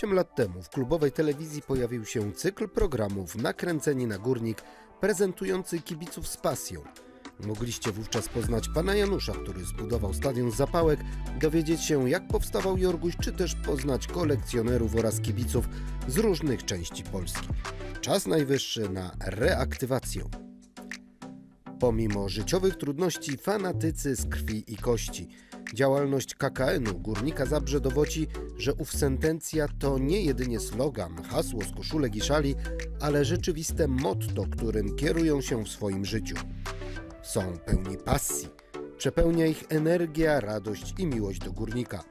8 lat temu w klubowej telewizji pojawił się cykl programów Nakręceni na Górnik, prezentujący kibiców z pasją. Mogliście wówczas poznać pana Janusza, który zbudował stadion Zapałek, dowiedzieć się jak powstawał Jorguś, czy też poznać kolekcjonerów oraz kibiców z różnych części Polski. Czas najwyższy na reaktywację. Pomimo życiowych trudności, fanatycy z krwi i kości. Działalność KKN-u Górnika Zabrze dowodzi, że ów sentencja to nie jedynie slogan, hasło z koszulek i szali, ale rzeczywiste motto, którym kierują się w swoim życiu. Są pełni pasji. Przepełnia ich energia, radość i miłość do górnika.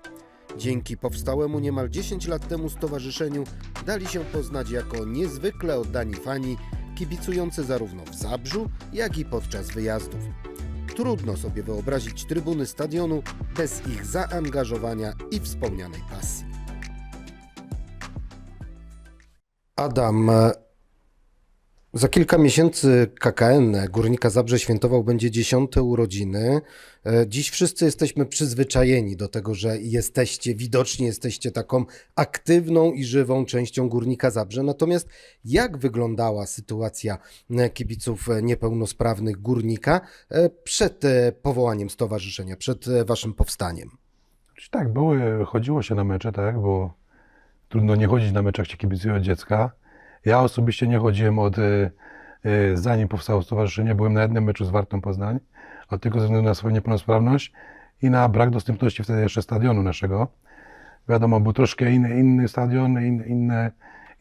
Dzięki powstałemu niemal 10 lat temu stowarzyszeniu dali się poznać jako niezwykle oddani fani, kibicujący zarówno w Zabrzu, jak i podczas wyjazdów. Trudno sobie wyobrazić trybuny stadionu bez ich zaangażowania i wspomnianej pasji. Adam, za kilka miesięcy KKN Górnika Zabrze świętował będzie dziesiąte urodziny. E, Dziś wszyscy jesteśmy przyzwyczajeni do tego, że jesteście, widocznie jesteście taką aktywną i żywą częścią Górnika Zabrze. Natomiast jak wyglądała sytuacja e, kibiców e, niepełnosprawnych Górnika przed powołaniem stowarzyszenia, przed waszym powstaniem? Tak, były, chodziło się na mecze, tak, bo trudno nie chodzić na meczach, jak się kibicuje dziecka. Ja osobiście nie chodziłem od, e, e, zanim powstało stowarzyszenie, byłem na jednym meczu z Wartą Poznań, ale tylko ze względu na swoją niepełnosprawność i na brak dostępności wtedy jeszcze stadionu naszego. Wiadomo, był troszkę inny, inny stadion, in, inne,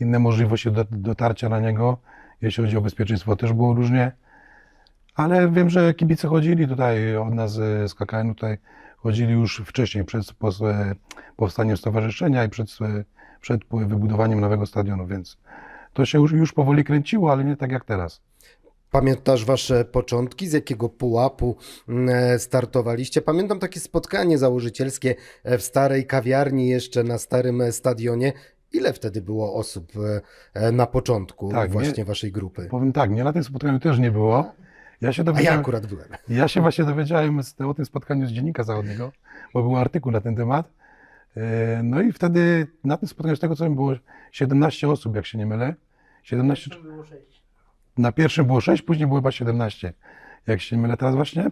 inne możliwości do, dotarcia na niego. Jeśli chodzi o bezpieczeństwo, też było różnie. Ale wiem, że kibice chodzili tutaj od nas z KKN tutaj, chodzili już wcześniej, przed e, powstaniem stowarzyszenia i przed, przed wybudowaniem nowego stadionu, więc to się już, już powoli kręciło, ale nie tak jak teraz. Pamiętasz wasze początki, z jakiego pułapu mm, e, startowaliście? Pamiętam takie spotkanie założycielskie e, w starej kawiarni, jeszcze na starym e, stadionie. Ile wtedy było osób na początku Tak, właśnie nie- waszej grupy? Powiem tak, mnie na tym spotkaniu też nie było. Ja się A ja dowiedziałem, akurat byłem. ja się właśnie dowiedziałem z, o tym spotkaniu z Dziennika Zachodniego, bo był artykuł na ten temat. E, No i wtedy na tym spotkaniu, z tego co wiem, było 17 osób, jak się nie mylę. 17, czy- na pierwszym było 6, później było chyba 17, jak się nie mylę teraz właśnie.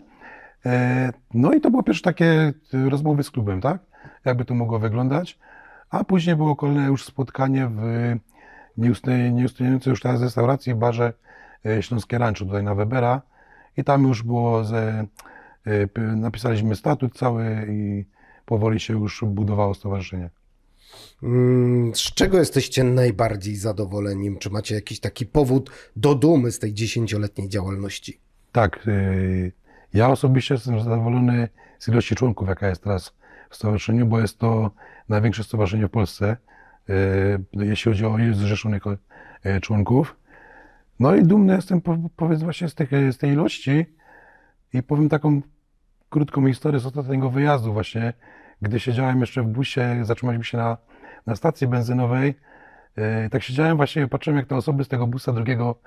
E, No i to było pierwsze takie e, rozmowy z klubem, tak? Jakby to mogło wyglądać. A później było kolejne już spotkanie w nieustniejącej już teraz restauracji w barze Śląskie Rancho tutaj na Webera. I tam już było, ze, napisaliśmy statut cały i powoli się już budowało stowarzyszenie. Mm, Z czego jesteście najbardziej zadowoleni? Czy macie jakiś taki powód do dumy z tej dziesięcioletniej działalności? Tak, y, ja osobiście jestem zadowolony z ilości członków, jaka jest teraz w stowarzyszeniu, bo jest to największe stowarzyszenie w Polsce, y, jeśli chodzi o ilość zrzeszonych y, członków. No i dumny jestem, po- powiedz właśnie, z, tych, z tej ilości i powiem taką krótką historię z ostatniego wyjazdu właśnie, gdy siedziałem jeszcze w busie, zatrzymaliśmy się na, na stacji benzynowej, y, tak siedziałem właśnie patrzyłem, jak te osoby z tego busa drugiego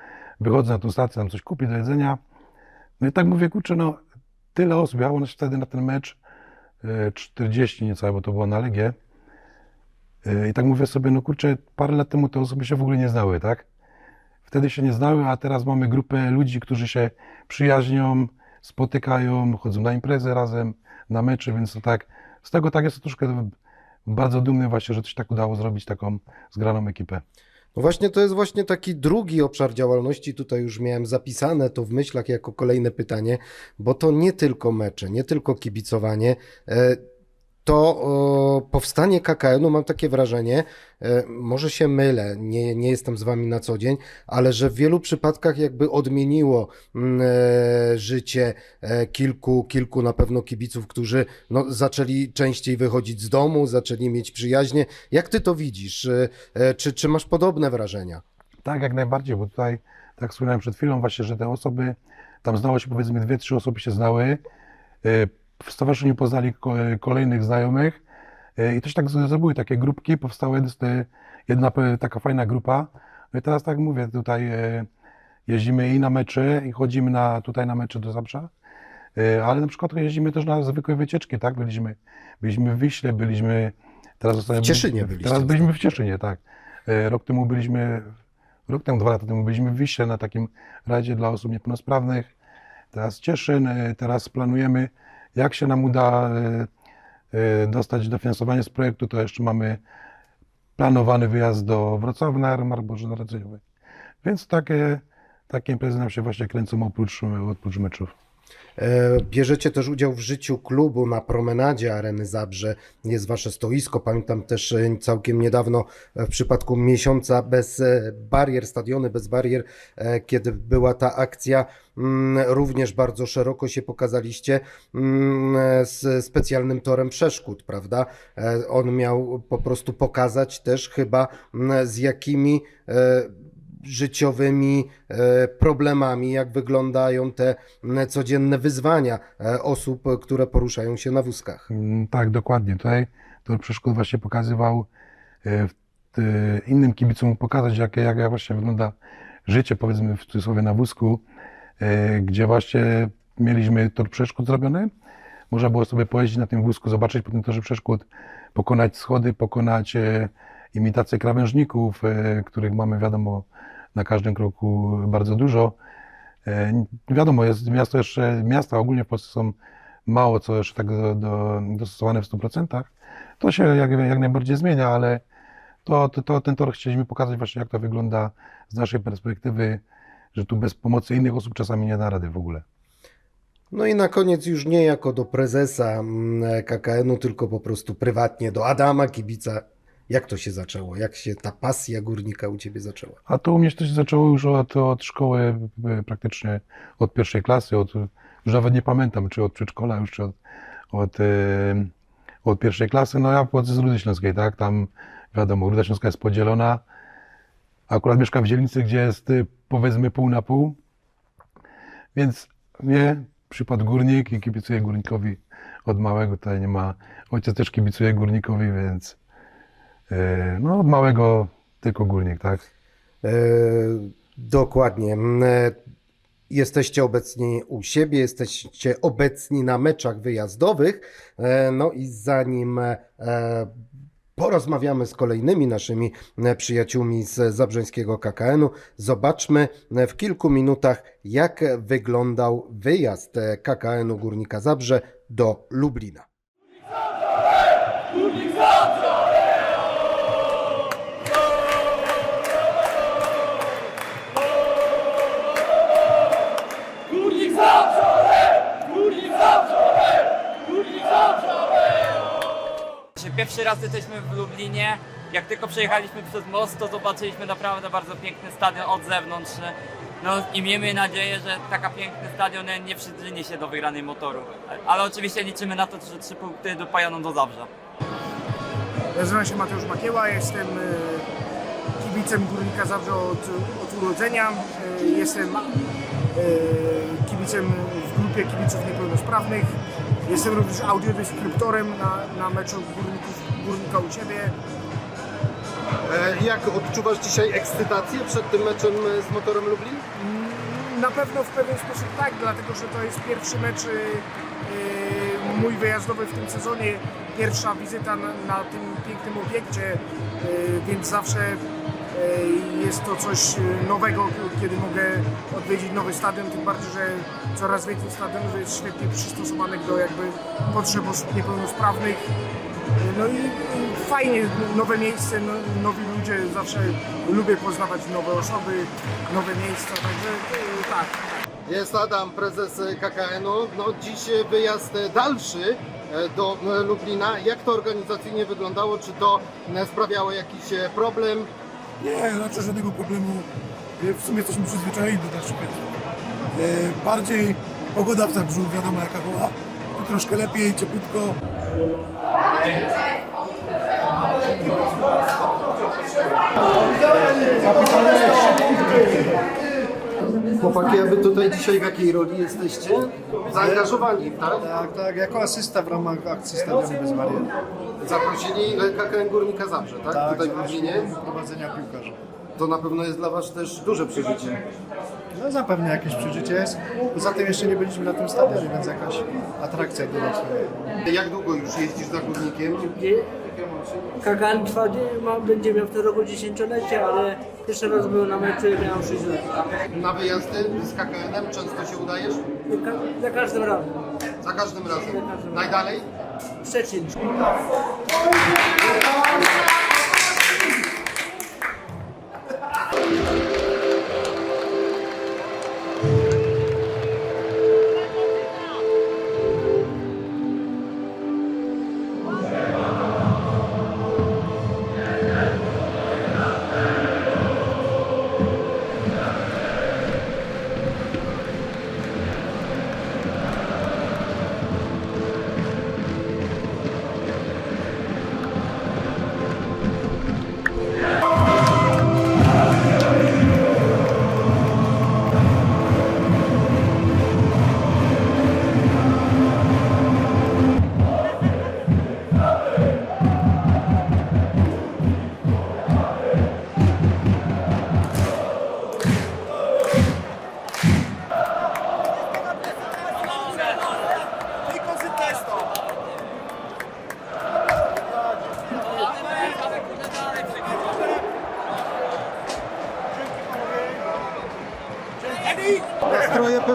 wychodzą na tą stację, tam coś kupi do jedzenia, no i tak mówię, kurczę, no tyle osób, ja nas wtedy na ten mecz e, 40 niecałe, bo to było na Legię. E, I tak mówię sobie, no kurczę, parę lat temu te osoby się w ogóle nie znały, tak? Wtedy się nie znały, a teraz mamy grupę ludzi, którzy się przyjaźnią, spotykają, chodzą na imprezy razem, na mecze, więc to tak, z tego tak jest troszkę bardzo dumny właśnie, że coś tak udało zrobić, taką zgraną ekipę. No właśnie to jest właśnie taki drugi obszar działalności. Tutaj już miałem zapisane to w myślach jako kolejne pytanie, bo to nie tylko mecze, nie tylko kibicowanie. To powstanie KKN-u, mam takie wrażenie, e, może się mylę, nie, nie jestem z wami na co dzień, ale że w wielu przypadkach jakby odmieniło mm, e, życie e, kilku, kilku na pewno kibiców, którzy no, zaczęli częściej wychodzić z domu, zaczęli mieć przyjaźnie. Jak ty to widzisz? Czy, czy masz podobne wrażenia? Tak, jak najbardziej, bo tutaj, tak wspomniałem przed chwilą właśnie, że te osoby, tam znało się powiedzmy dwie, trzy osoby się znały, w stowarzyszeniu poznali ko- kolejnych znajomych y, i też tak zrobiły takie grupki, powstała jed- jedna taka fajna grupa. No i teraz tak mówię, tutaj y, jeździmy i na mecze i chodzimy na, tutaj na mecze do Zabrza, y, ale na przykład jeździmy też na zwykłe wycieczki, tak, byliśmy, byliśmy w Wiśle, byliśmy Teraz zostałem, W Cieszynie Teraz byliśmy w Cieszynie, tak. E, Rok temu byliśmy, rok temu, dwa lata temu byliśmy w Wiśle na takim rajdzie dla osób niepełnosprawnych. Teraz Cieszyn, e, teraz planujemy, jak się nam uda e, e, dostać dofinansowanie z projektu, to jeszcze mamy planowany wyjazd do Wrocławia na Jarmark Bożonarodzeniowy. Więc takie, takie imprezy nam się właśnie kręcą oprócz, oprócz meczów. E, Bierzecie też udział w życiu klubu na promenadzie Areny Zabrze. Jest wasze stoisko. Pamiętam też e, całkiem niedawno e, w przypadku miesiąca bez barier, stadiony bez barier, kiedy była ta akcja, mm, również bardzo szeroko się pokazaliście mm, z specjalnym torem przeszkód, prawda? On miał po prostu pokazać też chyba mm, z jakimi życiowymi e, problemami, jak wyglądają te m, codzienne wyzwania e, osób, e, które poruszają się na wózkach. Mm, Tak, dokładnie. Tutaj Tor Przeszkód właśnie pokazywał e, e, innym kibicom pokazać, jak, jak, właśnie wygląda życie, powiedzmy w cudzysłowie na wózku, e, gdzie właśnie mieliśmy tor przeszkód zrobiony. Można było sobie pojeździć na tym wózku, zobaczyć po tym torze przeszkód, pokonać schody, pokonać e, imitację krawężników, e, których mamy wiadomo na każdym kroku bardzo dużo. E, Wiadomo, jest miasto jeszcze, miasta ogólnie w Polsce są mało co jeszcze tak do, do, dostosowane w 100%. To się jak, jak najbardziej zmienia, ale to, to, to ten tor chcieliśmy pokazać właśnie, jak to wygląda z naszej perspektywy, że tu bez pomocy innych osób czasami nie da rady w ogóle. No i na koniec już nie jako do prezesa mm, KKN-u, tylko po prostu prywatnie do Adama Kibica. Jak to się zaczęło? Jak się ta pasja górnika u ciebie zaczęła? A to u mnie to się zaczęło już od, od szkoły, e, praktycznie od pierwszej klasy, od, już nawet nie pamiętam, czy od przedszkola już, czy od, od, e, od pierwszej klasy. No ja pochodzę z Rudy Śląskiej, tak, tam wiadomo, Ruda Śląska jest podzielona. Akurat mieszkam w dzielnicy, gdzie jest e, powiedzmy pół na pół, więc mnie przypadł górnik i kibicuję górnikowi od małego, tutaj nie ma, ojciec też kibicuje górnikowi, więc no od małego tylko górnik, tak. E, dokładnie. E, Jesteście obecni u siebie, jesteście obecni na meczach wyjazdowych. E, no i zanim e, porozmawiamy z kolejnymi naszymi e, przyjaciółmi z Zabrzeńskiego KKN-u, zobaczmy e, w kilku minutach, jak wyglądał wyjazd e, KKN-u Górnika Zabrze do Lublina. Pierwszy raz jesteśmy w Lublinie. Jak tylko przejechaliśmy przez most, to zobaczyliśmy naprawdę bardzo piękny stadion od zewnątrz. No i miejmy nadzieję, że taka piękny stadion nie przyczyni się do wygranej motoru. Ale oczywiście liczymy na to, że trzy punkty dopajaną do Zabrza. Nazywam się Mateusz Makieła, jestem e, kibicem Górnika Zabrze od, od urodzenia. E, Jestem e, kibicem w grupie kibiców niepełnosprawnych. Jestem również audiodeskryptorem na, na meczu Górników, Górnika u Ciebie. E, Jak odczuwasz dzisiaj ekscytację przed tym meczem z motorem Lublin? Na pewno w pewien sposób tak, dlatego że to jest pierwszy mecz e, e, mój wyjazdowy w tym sezonie, pierwsza wizyta na, na tym pięknym obiekcie, e, więc zawsze e, jest to coś nowego, kiedy mogę odwiedzić nowy stadion, tym bardziej, że coraz więcej stadionów jest świetnie przystosowanych do jakby potrzeb osób niepełnosprawnych. No i, fajnie, nowe miejsce, no, nowi ludzie, zawsze lubię poznawać nowe osoby, nowe miejsca, także e, tak. Jest Adam, prezes KKN-u. No dziś wyjazd dalszy e, do e, Lublina. Jak to organizacyjnie wyglądało? Czy to e, sprawiało jakiś problem? Nie, znaczy żadnego problemu. W sumie jesteśmy przyzwyczajeni do. E, Bardziej pogoda w Zabrzu, wiadomo jaka była. Troszkę lepiej, cieplutko. Chłopaki, a wy tutaj dzisiaj w jakiej roli jesteście? Zaangażowani, tak? Tak, tak, jako asysta w ramach akcji Stadion Bez Barier. Zaprosili KKN Górnika Zabrze, tak? Tak, tutaj w Lublinie. prowadzenia piłkarzy. To na pewno jest dla was też duże przeżycie. No zapewne jakieś przeżycie jest. Poza tym jeszcze nie byliśmy na tym stadionie, więc jakaś atrakcja nas. Jak długo już jeździsz za Górnikiem? KKN trwa, ma, będzie miał w tym roku dziesięciolecie, ale pierwszy raz był na meczu i miałem 6 lat. Na wyjazdy z KKN-em często się udajesz? Ka za każdym razem. Za każdym razem. Za każdym razem. Najdalej? Szczecin.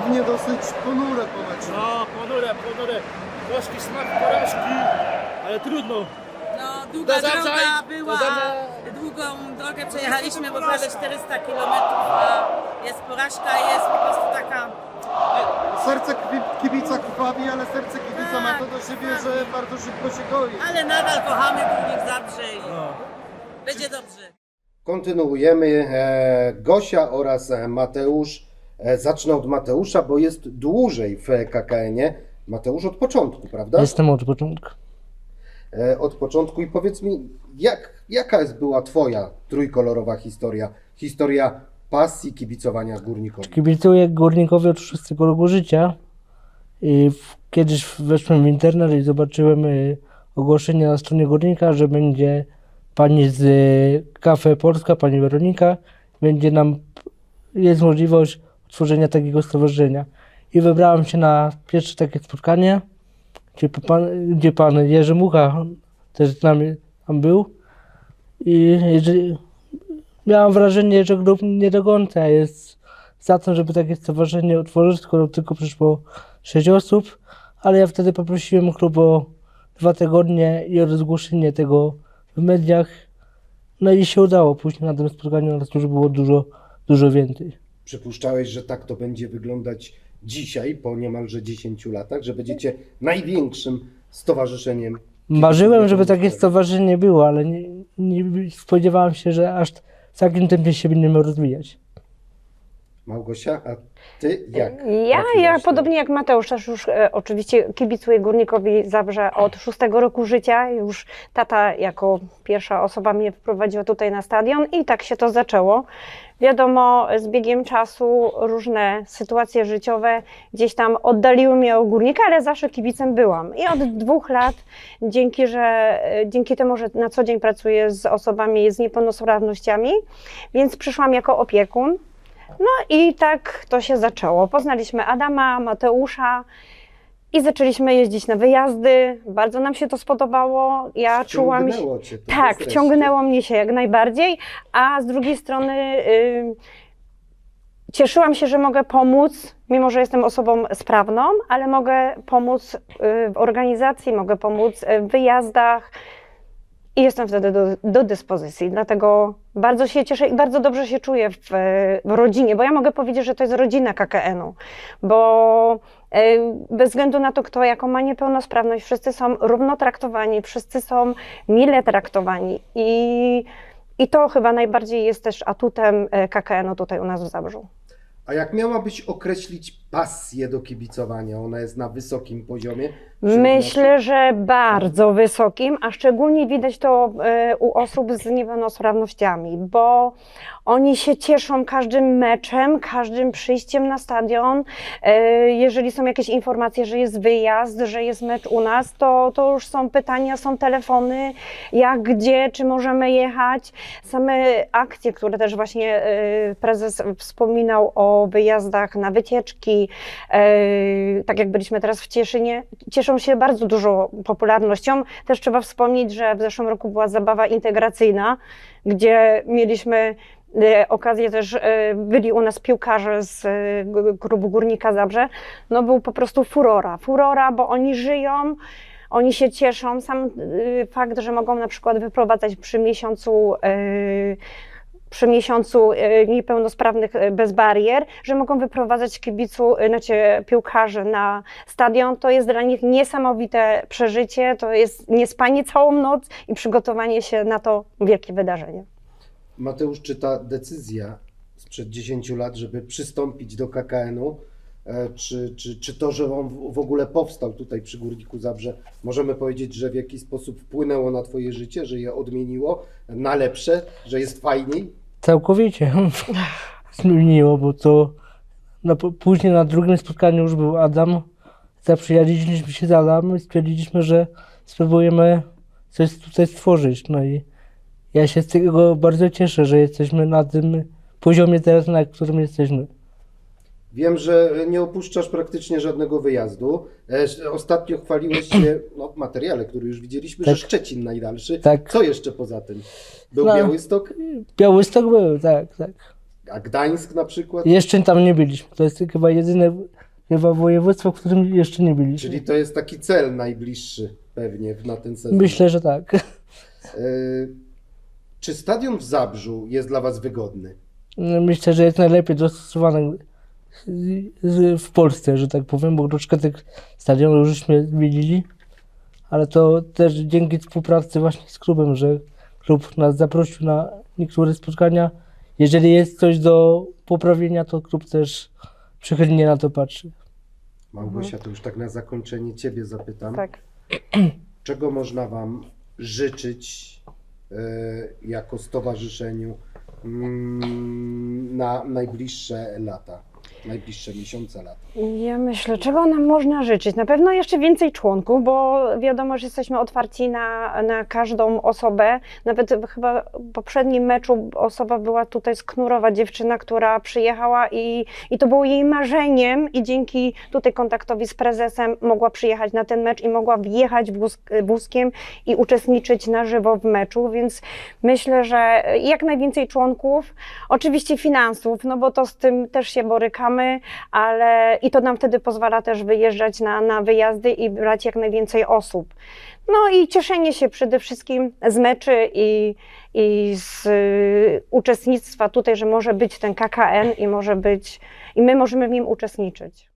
Pewnie dosyć ponure po meczu. No, ponure, ponure. Gorzki smak porażki, ale trudno. No, długa droga była, długą drogę przejechaliśmy, bo prawie 400 km, a jest porażka, jest po prostu taka... Serce kibica krwawi, ale serce kibica ma to do siebie, że bardzo szybko się goi. Ale nadal kochamy Górnik Zabrze i będzie dobrze. Kontynuujemy. E, Gosia oraz e, Mateusz. E, zacznę od Mateusza, bo jest dłużej w KKN-ie. Mateusz od początku, prawda? Jestem od początku. E, od początku i powiedz mi, jak, jaka jest była Twoja trójkolorowa historia? Historia pasji kibicowania górnikowi. Kibicuję Górnikowi od 6 roku życia i kiedyś weszłem w internet i zobaczyłem y, ogłoszenie na stronie Górnika, że będzie pani z y, Cafe Polska, pani Weronika, będzie nam, jest możliwość utworzenia takiego stowarzyszenia. I wybrałem się na pierwsze takie spotkanie, gdzie pan, gdzie pan Jerzy Mucha też z nami tam był. I jeżeli, miałem wrażenie, że klub nie do końca jest za tym, żeby takie stowarzyszenie utworzyć, skoro tylko przyszło sześć osób, ale ja wtedy poprosiłem klub o dwa tygodnie i o rozgłoszenie tego w mediach. No i się udało. Później na tym spotkaniu nas już było dużo, dużo więcej. Przypuszczałeś, że tak to będzie wyglądać dzisiaj, po niemalże 10 latach, że będziecie największym stowarzyszeniem. Marzyłem, żeby takie stowarzyszenie było, ale nie, nie spodziewałem się, że aż w takim tempie się będziemy rozwijać. Małgosia, a Ty jak? Ja, ja podobnie jak Mateusz, też już e, oczywiście kibicuję Górnikowi Zabrze od szóstego roku życia. Już tata jako pierwsza osoba mnie wprowadziła tutaj na stadion i tak się to zaczęło. Wiadomo, z biegiem czasu różne sytuacje życiowe gdzieś tam oddaliły mnie od Górnika, ale zawsze kibicem byłam. I od dwóch lat, dzięki, że, dzięki temu, że na co dzień pracuję z osobami z niepełnosprawnościami, więc przyszłam jako opiekun. No i tak to się zaczęło. Poznaliśmy Adama, Mateusza i zaczęliśmy jeździć na wyjazdy. Bardzo nam się to spodobało. Ja czułam się. Cię to, Tak, jesteście. wciągnęło mnie się jak najbardziej, a z drugiej strony cieszyłam się, że mogę pomóc, mimo że jestem osobą sprawną, ale mogę pomóc y, w organizacji, mogę pomóc y, w wyjazdach i jestem wtedy do, do dyspozycji. Dlatego bardzo się cieszę i bardzo dobrze się czuję w, w rodzinie, bo ja mogę powiedzieć, że to jest rodzina KKN-u, bo bez względu na to, kto jaką ma niepełnosprawność, wszyscy są równo traktowani, wszyscy są mile traktowani i, i to chyba najbardziej jest też atutem e, KKN-u tutaj u nas w Zabrzu. A jak miałabyś określić pasję do kibicowania? Ona jest na wysokim poziomie? Myślę, że bardzo wysokim, a szczególnie widać to e, u osób z niepełnosprawnościami, bo oni się cieszą każdym meczem, każdym przyjściem na stadion. E, Jeżeli są jakieś informacje, że jest wyjazd, że jest mecz u nas, to, to już są pytania, są telefony, jak, gdzie, czy możemy jechać. Same akcje, które też właśnie e, prezes wspominał o wyjazdach na wycieczki, tak jak byliśmy teraz w Cieszynie, cieszą się bardzo dużą popularnością. Też trzeba wspomnieć, że w zeszłym roku była zabawa integracyjna, gdzie mieliśmy e, okazję też, e, byli u nas piłkarze z e, klubu Górnika Zabrze. No był po prostu furora. Furora, bo oni żyją, oni się cieszą. Sam fakt, że mogą na przykład wyprowadzać przy miesiącu przy miesiącu y, niepełnosprawnych y, bez barier, że mogą wyprowadzać kibicu, y, znaczy piłkarzy na stadion, to jest dla nich niesamowite przeżycie, to jest niespanie całą noc i przygotowanie się na to wielkie wydarzenie. Mateusz, czy ta decyzja sprzed 10 lat, żeby przystąpić do KKN-u, e, czy, czy, czy to, że on w ogóle powstał tutaj przy Górniku Zabrze, możemy powiedzieć, że w jakiś sposób wpłynęło na Twoje życie, że je odmieniło na lepsze, że jest fajniej? Całkowicie zmieniło, bo to na, później na drugim spotkaniu już był Adam. Zaprzyjaźniliśmy się z Adamem i stwierdziliśmy, że spróbujemy coś tutaj stworzyć. No i ja się z tego bardzo cieszę, że jesteśmy na tym poziomie teraz, na którym jesteśmy. Wiem, że nie opuszczasz praktycznie żadnego wyjazdu. E, Ostatnio chwaliłeś się no, w materiale, który już widzieliśmy, Tak. że Szczecin najdalszy. Tak. Co jeszcze poza tym? Był No. Białystok, Białystok był, tak, tak. a Gdańsk na przykład? Jeszcze tam nie byliśmy. To jest chyba jedyne chyba województwo, w którym jeszcze nie byliśmy. Czyli to jest taki cel najbliższy pewnie na ten sezon. Myślę, że tak. E, Czy stadion w Zabrzu jest dla Was wygodny? Myślę, że jest najlepiej dostosowany w Polsce, że tak powiem, bo troszkę tych stadionów żeśmy zmienili, ale to też dzięki współpracy właśnie z klubem, że klub nas zaprosił na niektóre spotkania. Jeżeli jest coś do poprawienia, to klub też przychylnie na to patrzy. Małgosia, to już tak na zakończenie Ciebie zapytam. Tak. Czego można Wam życzyć e, jako stowarzyszeniu mm, na najbliższe lata, najbliższe miesiące, lata? Ja myślę, czego nam można życzyć? Na pewno jeszcze więcej członków, bo wiadomo, że jesteśmy otwarci na, na każdą osobę. Nawet chyba w poprzednim meczu osoba była tutaj z Knurowa, dziewczyna, która przyjechała i, i to było jej marzeniem i dzięki tutaj kontaktowi z prezesem mogła przyjechać na ten mecz i mogła wjechać wóz, wózkiem i uczestniczyć na żywo w meczu, więc myślę, że jak najwięcej członków, oczywiście finansów, no bo to z tym też się borykamy, ale i to nam wtedy pozwala też wyjeżdżać na, na wyjazdy i brać jak najwięcej osób. No i cieszenie się przede wszystkim z meczy i, i z y, uczestnictwa tutaj, że może być ten KKN i może być, i my możemy w nim uczestniczyć.